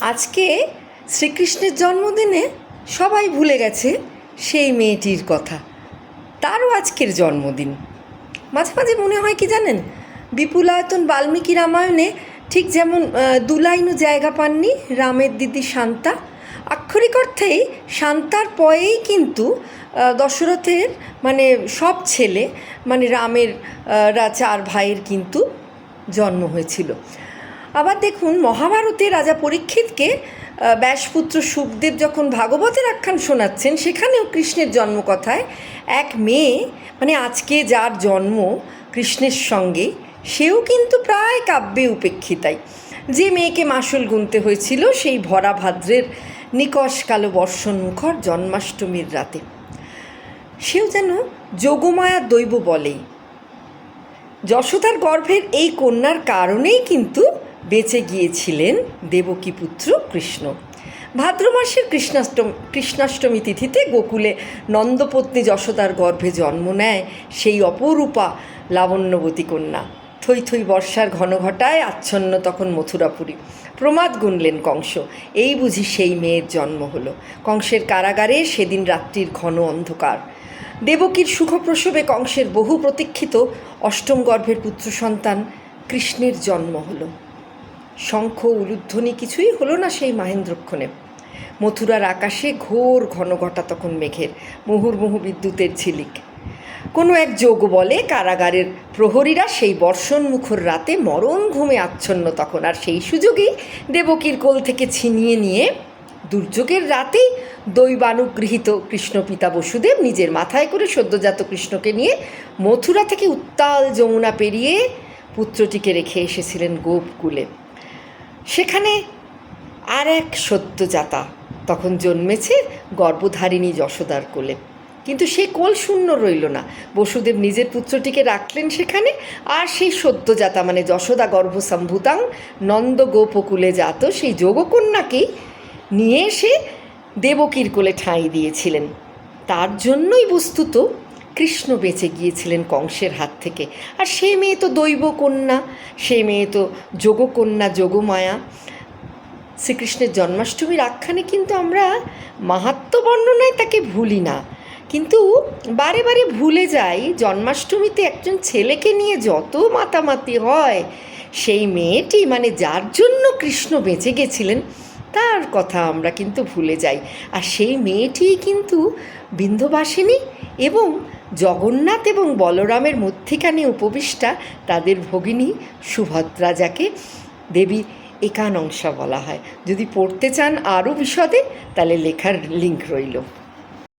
আজকে শ্রীকৃষ্ণের জন্মদিনে সবাই ভুলে গেছে সেই মেয়েটির কথা। তারও আজকের জন্মদিন। মাঝে মাঝে মনে হয় কি জানেন? বিপুলায়তন বাল্মীকি রামায়ণে ঠিক যেমন দুলাইনও জায়গা পাননি রামের দিদি শান্তা। আক্ষরিক অর্থেই শান্তার পরেই কিন্তু দশরথের মানে সব ছেলে মানে রামের রা চার ভাইয়ের কিন্তু জন্ম হয়েছিল। আবার দেখুন, মহাভারতে রাজা পরীক্ষিতকে ব্যাসপুত্র সুখদেব যখন ভাগবতের আখ্যান শোনাচ্ছেন, সেখানেও কৃষ্ণের জন্মকথায় এক মেয়ে মানে আজকে যার জন্ম কৃষ্ণের সঙ্গে, সেও কিন্তু প্রায় কাব্যে উপেক্ষিতাই যে মেয়েকে মাসুল গুনতে হয়েছিল, সেই ভরা ভাদ্রের নিকষ কালো বর্ষণ মুখর জন্মাষ্টমীর রাতে। সেও যেন যোগমায়া দৈব বলেই যশোদার গর্ভের এই কন্যার কারণেই কিন্তু বেঁচে গিয়েছিলেন দেবকীপুত্র কৃষ্ণ। ভাদ্র মাসের কৃষ্ণাষ্টম, কৃষ্ণাষ্টমী তিথিতে গোকুলে নন্দপত্নী যশোদার গর্ভে জন্ম নেয় সেই অপরূপা লাবণ্যবতী কন্যা। থই থই বর্ষার ঘন ঘটায় আচ্ছন্ন তখন মথুরাপুরী। প্রমাদ গুনলেন কংস, এই বুঝি সেই মেয়ের জন্ম হলো। কংসের কারাগারে সেদিন রাত্রির ঘন অন্ধকার। দেবকীর সুখপ্রসবে কংসের বহু প্রতীক্ষিত অষ্টম গর্ভের পুত্র সন্তান কৃষ্ণের জন্ম হলো। শঙ্খ, উলুধ্বনি কিছুই হলো না সেই মাহেন্দ্রক্ষণে। মথুরার আকাশে ঘোর ঘন ঘটা তখন মেঘের মুহুর্মুহু বিদ্যুতের ঝিলিক। কোনো এক যোগ বলে কারাগারের প্রহরীরা সেই বর্ষণ মুখর রাতে মরণ ঘুমে আচ্ছন্ন তখন। আর সেই সুযোগেই দেবকীর কোল থেকে ছিনিয়ে নিয়ে দুর্যোগের রাতেই দৈবানুগৃহীত কৃষ্ণপিতা বসুদেব নিজের মাথায় করে সদ্যজাত কৃষ্ণকে নিয়ে মথুরা থেকে উত্তাল যমুনা পেরিয়ে পুত্রটিকে রেখে এসেছিলেন গোপকুলে। সেখানে আর এক সদ্যজাতা তখন জন্মেছে গর্ভধারিণী যশোদার কোলে। কিন্তু সে কোল শূন্য রইল না। বসুদেব নিজের পুত্রটিকে রাখলেন সেখানে আর সেই সদ্যজাতা মানে যশোদা গর্ভসম্ভূতাং নন্দ গোপকুলে জাত সেই যোগকন্যাকেই নিয়ে এসে দেবকীর কোলে ঠাঁই দিয়েছিলেন। তার জন্যই বস্তুত কৃষ্ণ বেঁচে গিয়েছিলেন কংসের হাত থেকে। আর সে মেয়ে তো দৈব কন্যা সে মেয়ে তো যোগকন্যা, যোগমায়া। শ্রীকৃষ্ণের জন্মাষ্টমীর আখ্যানে কিন্তু আমরা মাহাত্ম বর্ণনায় তাকে ভুলি না। কিন্তু বারে বারে ভুলে যাই, জন্মাষ্টমীতে একজন ছেলেকে নিয়ে যত মাতামাতি হয়, সেই মেয়েটি মানে যার জন্য কৃষ্ণ বেঁচে গেছিলেন, তার কথা আমরা কিন্তু ভুলে যাই। আর সেই মেয়েটিই কিন্তু বিন্ধবাসিনী এবং জগন্নাথ এবং বলরামের মধ্যিখানে উপবিষ্টা তাদের ভগিনী সুভদ্রা, যাকে দেবী একানংশা বলা হয়। যদি পড়তে চান আরও বিশদে, তাহলে লেখার লিঙ্ক রইল।